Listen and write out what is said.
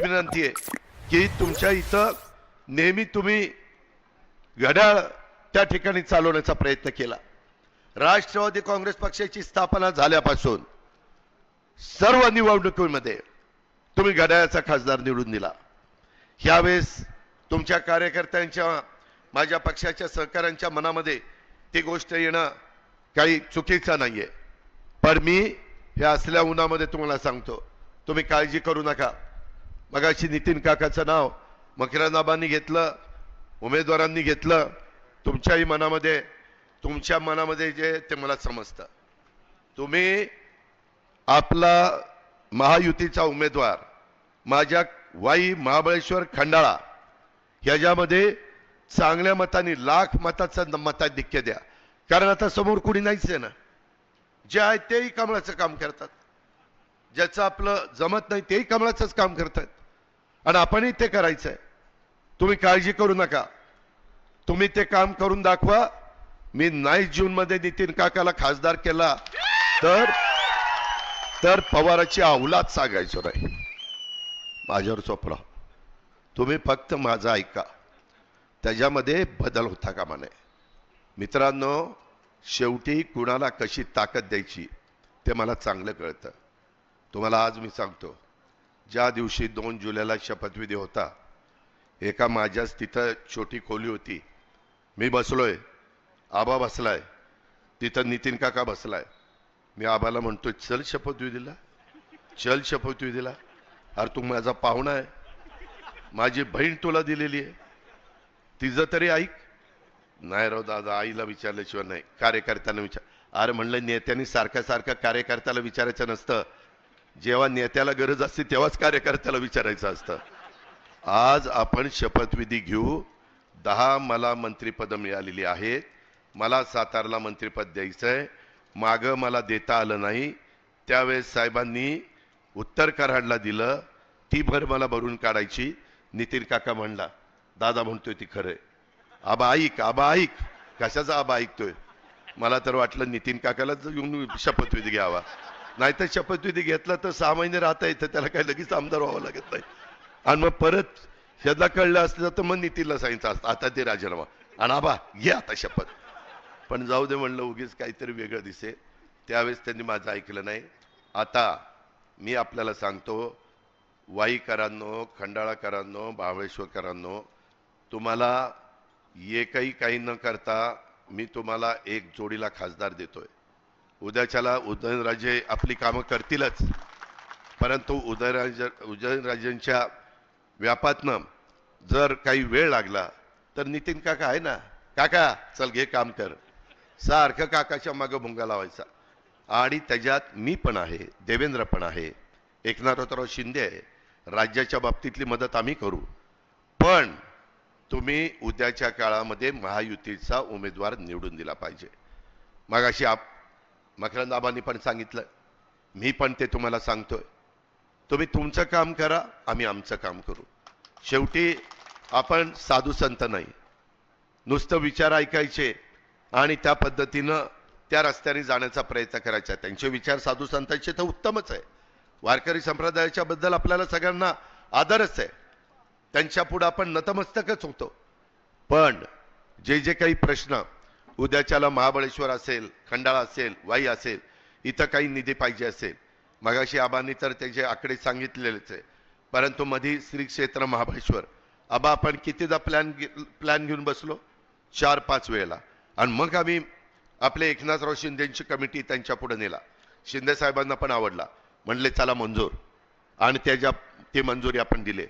माझी विनंती आहे की तुमच्या इथं नेहमी तुम्ही घड्याळ त्या ठिकाणी चालवण्याचा प्रयत्न केला राष्ट्रवादी काँग्रेस पक्षाची स्थापना झाल्यापासून सर्व निवडणुकीमध्ये तुम्ही घड्याळाचा खासदार निवडून दिला. ह्यावेळेस तुमच्या कार्यकर्त्यांच्या माझ्या पक्षाच्या सहकाऱ्यांच्या मनामध्ये ती गोष्ट येणं काही चुकीचं नाही आहे पण मी हे असल्या उन्हामध्ये तुम्हाला सांगतो तुम्ही काळजी करू नका. मगाशी नितीन काकाचं नाव मकिरानाबांनी घेतलं उमेदवारांनी घेतलं. तुमच्याही मनामध्ये तुमच्या मनामध्ये जे ते मला समजतं. तुम्ही आपला महायुतीचा उमेदवार माझ्या वाई महाबळेश्वर खंडाळा ह्याच्यामध्ये चांगल्या मताने लाख मताचं मताधिक्य द्या. कारण आता समोर कुणी नाहीच आहे ना. जे आहे तेही कमळाचं काम करतात. ज्याचं आपलं जमत नाही तेही कमळाचंच काम करतात. आणि आपणही ते करायचंय. तुम्ही काळजी करू नका. तुम्ही ते काम करून दाखवा. मी नाईस जून मध्ये नितीन काकाला खासदार केला. तर तर पवाराची अवलाद सांगायचो नाही. माझ्यावर चोपडा तुम्ही फक्त माझं ऐका. त्याच्यामध्ये बदल होता कामा नये. मित्रांनो शेवटी कुणाला कशी ताकद द्यायची ते मला चांगलं कळतं. तुम्हाला आज मी सांगतो. ज्या दिवशी दोन जुलैला शपथविधी होता एका माझ्याच तिथं छोटी खोली होती. मी बसलोय. आबा बसलाय. तिथं नितीन काका बसलाय. मी आबाला म्हणतोय चल शपथविधीला. चल शपथविधीला. अरे तू माझा पाहुणा आहे. माझी बहीण तुला दिलेली आहे. तिचं तरी ऐक. नाही राव दादा आईला विचारल्याशिवाय नाही. कार्यकर्त्यांना विचार. अरे म्हणलं नेत्यांनी सारख्या सारखं कार्यकर्त्याला विचारायचं नसतं. जेव्हा नेत्याला गरज असते तेव्हाच कार्यकर्त्याला विचारायचं असतं. आज आपण शपथविधी घेऊ. दहा मला मंत्रिपदं मिळालेली आहेत. मला सातारला मंत्रिपद द्यायचंय. मागं मला देता आलं नाही. त्यावेळेस साहेबांनी उत्तर कराडला दिलं. ती भर मला भरून काढायची. नितीन काका म्हणला दादा म्हणतोय ती खरं आबा ऐक आबा ऐक. कशाचा आबा ऐकतोय? मला तर वाटलं नितीन काकालाच येऊन शपथविधी घ्यावा. नाहीतर शपथ शपथविधी घेतला तर सहा महिने राहता येतं. त्याला काही लगेच आमदार व्हावं लागत नाही. आणि मग परत ह्याला कळलं असलं तर मग नितीनला सांगितलं असतं आता ते राजीनामा. आणि आबा घे आता शपथ. पण जाऊ दे म्हणलं उगीच काहीतरी वेगळं दिसे त्यावेळेस त्यांनी माझं ऐकलं नाही. आता मी आपल्याला सांगतो वाईकरांनो खंडाळाकरांनो भावेश्वरकरांनो तुम्हाला एकही काही न करता मी तुम्हाला एक जोडीला खासदार देतोय. उद्याच्याला उदयनराजे आपली कामं करतीलच. परंतु उदयराज उदयनराजेंच्या व्यापातनं जर काही वेळ लागला तर नितीन काका आहे ना? काका चल घे काम कर. सारखं काकाच्या मागं भुंगा लावायचा. आणि त्याच्यात मी पण आहे देवेंद्र पण आहे. एकनाथराव शिंदे आहे. राज्याच्या बाबतीतली मदत आम्ही करू. पण तुम्ही उद्याच्या काळामध्ये महायुतीचा उमेदवार निवडून दिला पाहिजे. मग अशी आप मकरंदाबांनी पण सांगितलं. मी पण ते तुम्हाला सांगतोय. तुम्ही तुमचं काम करा आम्ही आमचं काम करू. शेवटी आपण साधू संत नाही. नुसतं विचार ऐकायचे आणि त्या पद्धतीनं त्या रस्त्याने जाण्याचा प्रयत्न करायचा. त्यांचे विचार साधू संतांचे तर उत्तमच आहे. वारकरी संप्रदायाच्या बद्दल आपल्याला सगळ्यांना आदरच आहे. त्यांच्या पुढं आपण नतमस्तकच होतो. पण जे जे काही प्रश्न उद्याच्याला महाबळेश्वर असेल खंडाळा असेल वाई असेल इथं काही निधी पाहिजे असेल. मगाशी आबांनी तर त्याचे आकडे सांगितलेलेच आहे. परंतु मधी श्री क्षेत्र महाबळेश्वर. आबा आपण कितीदा प्लॅन प्लॅन घेऊन बसलो? चार पाच वेळेला. आणि मग आम्ही आपले एकनाथराव शिंदेची कमिटी त्यांच्या पुढे नेला. शिंदे साहेबांना पण आवडला. म्हणले चला मंजूर. आणि त्याच्या ती मंजुरी आपण दिले.